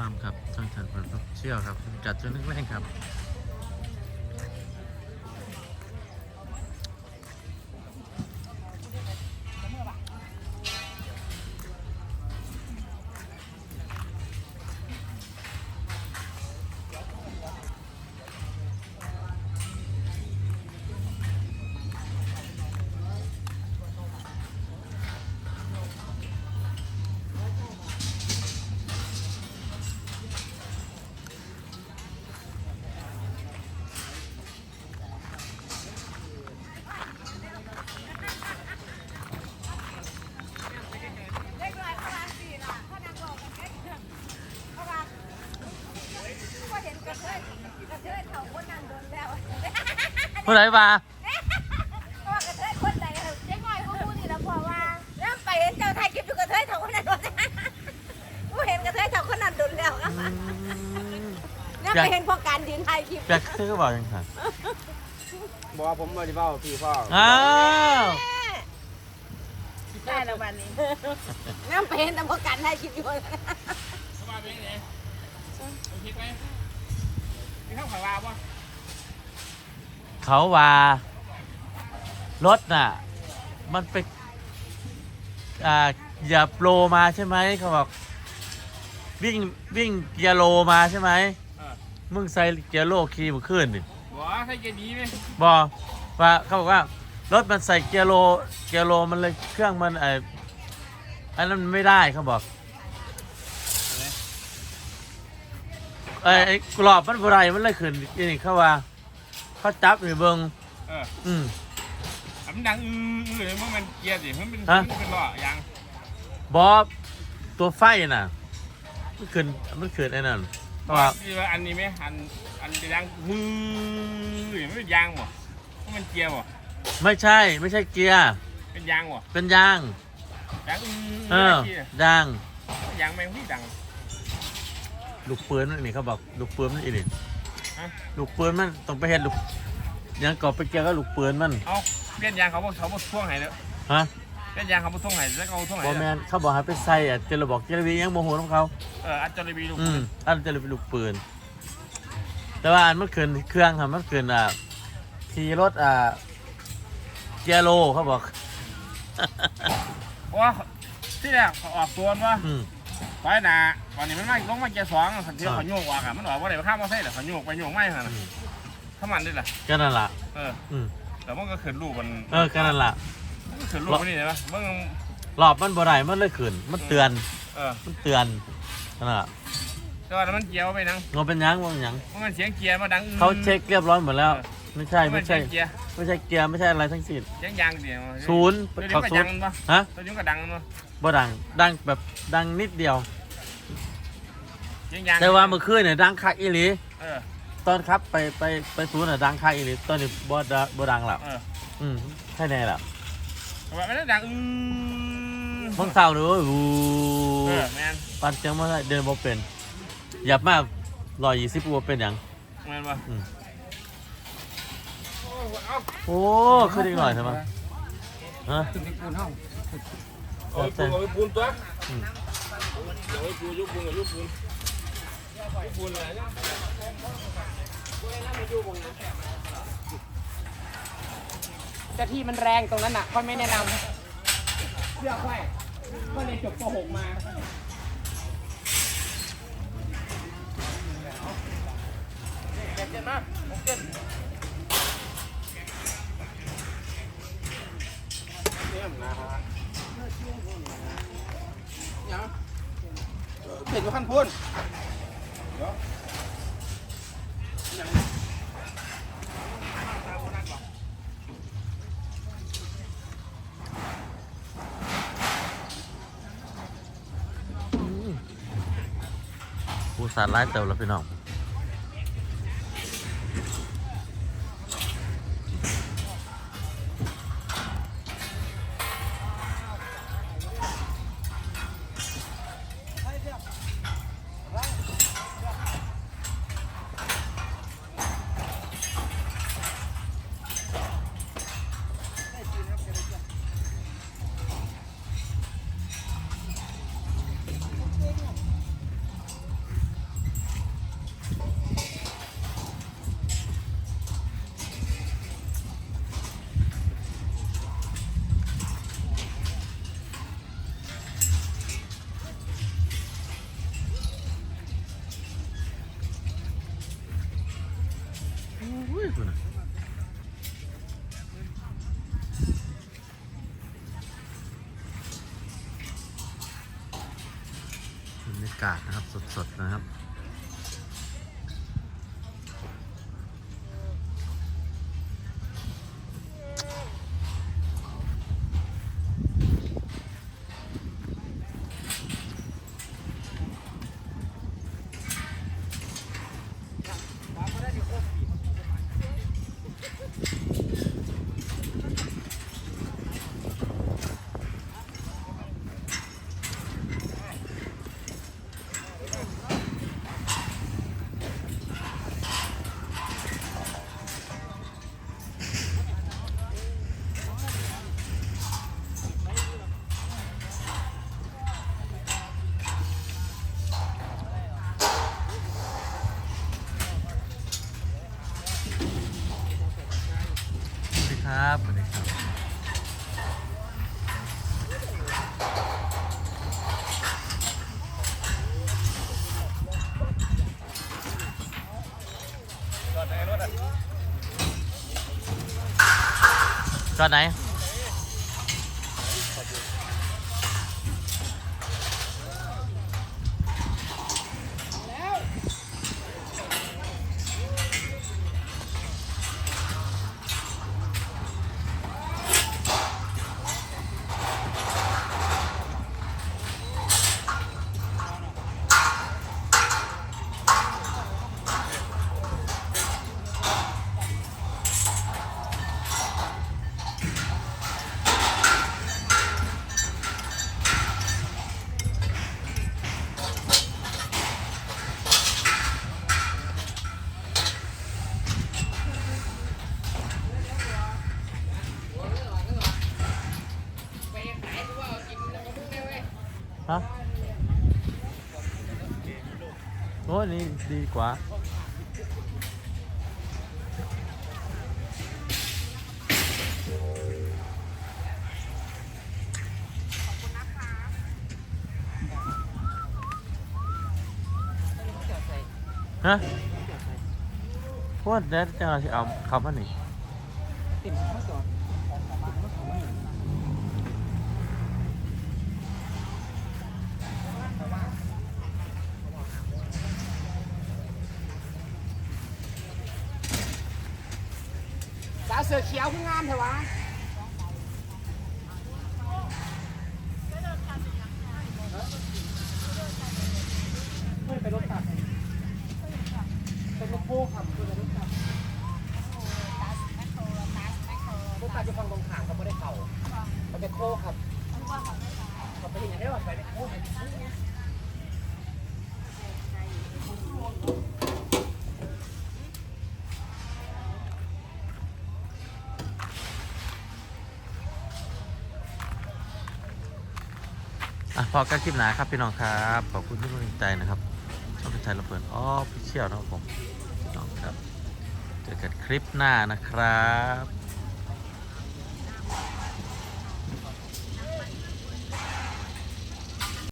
ลำครับช่างฉันเปิดเชี่ยวครับจัดจนนึกแรงครับ ก็เห็นกระเทยกระเทยเขาคนนั่งโดนแล้วผู้ใดมาเพราะว่ากระเทยคนไหนเล็กน้อยเขาพูดนี่แล้วพอว่าแล้วไปเห็นเจ้าไทยคลิปอยู่กระเทยเขาคนนั้นโดนกูเห็นกระเทยเขาคนนั้นโดนแล้วแล้วไปเห็นพวกการยืนไทยคลิปอยากซื้อก็บอกยังไงบอกว่าผมมาที่เบ้าพี่พ่ออ้าวได้แล้ววันนี้แล้วไปเห็นแต่พวกการไทยคลิปอยู่สบายเป็นไงโอเคไหม มีข้าวขาวลาป่ะเขาว่ารถน่ะ มันไปอ่าอย่าโปรมาใช่ไหมเขาบอก วิ่งวิ่งเกียร์โลมาใช่ไหมเออมึงใส่เกียร์โลขี่มาขึ้นดิบอกว่าให้เกียร์ดีไหมบอกว่าเขาบอกว่ารถมันใส่เกียร์โลเกียร์โลมันเลยเครื่องมันไออันนั้นมันไม่ได้เขาบอก ไอ้ไอ้กรอบมันบไรมันเลยขึ้นอนี่เขาว่าเขาจับอยู่เบิงเอออืมอะมันดังอืออือเลยมันเป็นเกียร์สิมันเป็นฮะ มันเป็นล้อยางบอตัวไฟน่ะ มันขึ้นมันขึ้นไอ้นั่นเพราะว่าที่ว่าอันนี้ไหมอันอันจะดังมือมันเป็นยางบ่มันเป็นเกียร์บ่ไม่ใช่ไม่ใช่เกียร์ เป็นยางบ่เป็นยางยางอือเออเกียร์ยาง ยางแมงพี่ดัง ลูกปืนมันนี่เขาบอกลูกปืนมันอีนี่ฮะ ลูกปืนมันต้องไปเห็นลูกยังกอบไปเกียร์ก็ลูกปืนมันเอาเปลี่ยนยางเขาบอกเขาบอกท่วงไหนแล้วฮะเปลี่ยนยางเขาบอกท่วงไหนแล้วก็เอาท่วงไหนบอแมแล้วนเขาบอกให้ไปใส่อะเจลบอกเจลวียังโมโหของเขา เอออัจจารีบีลูกอืมอันเจลวีลูกปืน แต่ว่าอันมันเกินเครื่องครับมันเกินอะขี่รถอะเกียร์โลเขาบอก เพราะว่าที่แรกเขาออกตัวว่าอืม ไว้หนาวันนี้มันมาลงมาเกียร์สองสันทีเขาโยกว่ากันมันออกว่าไหนไปข้ามมาใส่แต่เขาโยกไปโยกไม่ขนาดอืมถ้ามันได้ล่ะก็นั่นล่ะเอออืมแต่มันก็ขึ้นรูปมันเออก็นั่นล่ะมันก็ขึ้นรูปมันนี่เลยปะมึงรอบมันบ่ได้มันเลยขึ้นมันเตือนเออมันเตือนนั่นล่ะแต่ว่ามันเกียร์ไปนังงอเป็นหยังงอเป็นหยังมันเสียงเกียร์มาดังเขาเช็คเรียบร้อยหมดแล้ว ไม่ใช่ไม่ใช่นเสียงเกียร์ไม่ใช่เกียร์ไม่ใช่อะไรทั้งสิ้นเสียงยางเดียวศูนย์ตัวนี้เขาก็ศูดันงย์ปะฮะตัวนี้ก็ดังปะบ่ดังดังแบบดังนิดเดียวเสียงยางแต่ว่าเมื่อคืนเนี่ยดังคักอีหลีเออตอนครับไปไปไปศูนย์น่ะดังคักอีหลีตอนนี้บ่ดะบ่ดังแล้วเอออืมใช่แน่แล้วแต่ว่ามันดังอือมึงเศร้าหรือว่าอู้เออแมนปันเจียงมาได้เดินบ่เป็นหยับมาร้อยยี่สิบปัวเป็นหยังแมนปะอืมเอา โอ้ขึ้นอีกหน่อยใช่ไหมฮะขึ้นไปปูนห้องโอ้แต่เอาไปปูนตัวเอาไปปูนยุบปูนกับยุบปูนยุบปูนอะไรเนี่ยแต่ที่มันแรงตรงนั้นอะค่อยไม่แนะนำเลือกไว้ก็เรียจบป .6 มาเจ็บเจ็บมากเจ็บ เห็นว่าขั้นพุ่นผู้สารไล่เติมแล้วพี่น้อง ยคนน่ะบรรยากาศนะครับสดๆนะครับ ไหน อ้นี่ดีกว่า ฮะพวกนั้นจะเอาคำว่านึ่ติดข้อสอบ สาวเสือเขียวเพิ่งงามเถอะวะไม่ไปรถตัดเป็นรถโค้ขับเป็นรถตัดรถตัดจะฟังตรงขางก็ไม่ได้เข่ามันเป็นโค้ครับ อะพอกันคลิปหนาครับพี่น้องครับ ขอบคุณที่กำลังใจนะครับช่องเป็นไทยระเบิดอ๋อพี่เชี่ยวนะครับผมพี่น้องครับ เจอกันคลิปหน้านะครับ